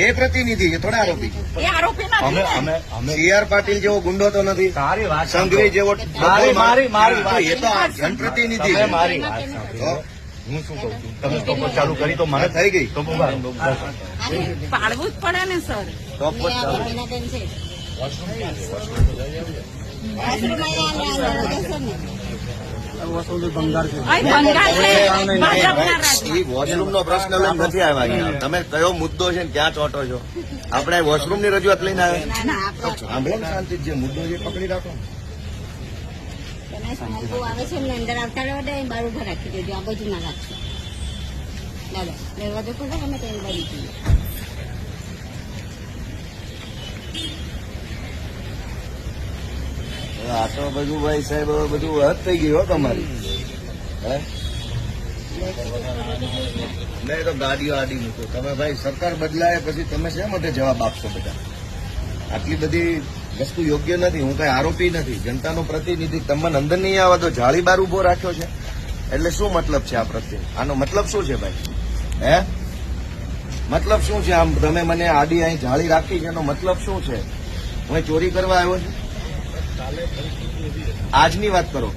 એ પ્રતિનિધિ છે થોડા આરોપી અમે અમે અમે સી પાટીલ જેવો ગુંડો તો નથી. સારી વાત સંઘવી જેવો મારી મારી મારી એ તો આ જનપ્રતિનિધિ છે. મારી વાત સાંભળો. હું શું કહું છું? તમે સ્ટોપ ચાલુ કરી તો મને થઈ ગઈ. તો. પાડવું જ પડે ને સર. સ્ટોપ ચાલો. છે. વોશરૂમ નો પ્રશ્ન લઈને નથી આવ્યા અહીંયા. તમે કયો મુદ્દો છે ને ક્યાં ચોટો છો? આપણે વોશરૂમની રજૂઆત લઈને આવ્યા? તો સાંભળો ને શાંતિ જે મુદ્દો છે પકડી રાખો. આવે છે એમને અંદર આવતા રહેવા દે બાર ઊભા રાખી દેજો આ બાજુ ના રાખશો દાદા દરવાજો ખોલો અમે તો એની બાજુ આ તો બધું ભાઈ સાહેબ બધું હદ થઈ ગયું હો તમારી. હે? નહીં તો ગાડીઓ આડી મૂકો. તમે ભાઈ સરકાર બદલાય પછી તમે શા માટે જવાબ આપશો બધા? આટલી બધી વસ્તુ યોગ્ય નથી, હું કઈ આરોપી નથી. જનતાનો પ્રતિનિધિ, તમને અંદર નહીં આવવા તો જાળી બાર ઊભો રાખ્યો છે. એટલે શું મતલબ છે આ પ્રત્યે? આનો મતલબ શું છે ભાઈ? હે? મતલબ શું છે આમ? તમે મને આડી અહીં જાળી રાખી છે, એનો મતલબ શું છે? હું ચોરી કરવા આવ્યો છું? આજની વાત કરો.